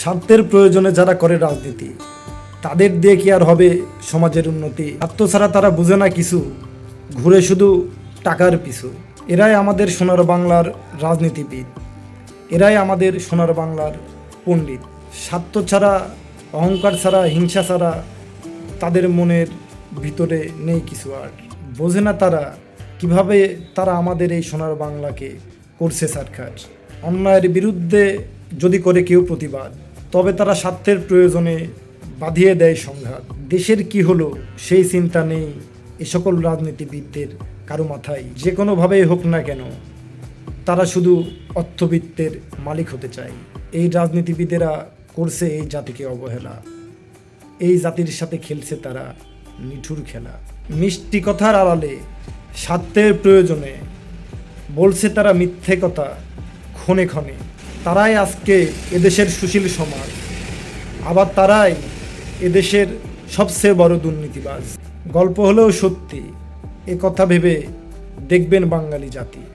স্বার্থের প্রয়োজনে যারা করে রাজনীতি, তাদের দিয়ে কি আর হবে সমাজের উন্নতি? আত্ম ছাড়া তারা বুঝে না কিছু, ঘুরে শুধু টাকার পিছু। এরাই আমাদের সোনার বাংলার রাজনীতিবিদ। এরাই আমাদের সোনার বাংলার পণ্ডিত। স্বার্থ ছাড়া, অহংকার ছাড়া, হিংসা ছাড়া তাদের মনের ভিতরে নেই কিছু আর। বোঝে না তারা কীভাবে তারা আমাদের এই সোনার বাংলাকে করছে সরকার। অন্যায়ের বিরুদ্ধে যদি করে কেউ প্রতিবাদ তবে তারা স্বার্থের প্রয়োজনে বাঁধিয়ে দেয় সংঘাত। দেশের কি হলো সেই চিন্তা নেই এ সকল রাজনীতিবিদদের কারও মাথায়। যে কোনোভাবেই হোক না কেন, তারা শুধু অর্থবিত্তের মালিক হতে চায়। এই রাজনীতিবিদেরা করছে এই জাতিকে অবহেলা। এই জাতির সাথে খেলছে তারা নিঠুর খেলা। মিষ্টি কথার আড়ালে স্বার্থের প্রয়োজনে বলছে তারা মিথ্যে কথা ক্ষণে ক্ষণে। তারাই আজকে এদেশের সুশীল সমাজ। আবার তারাই এদেশের সবচেয়ে বড় দুর্নীতিবাজ। গল্প হলেও সত্যি, এ কথা ভেবে দেখবেন বাঙালি জাতি।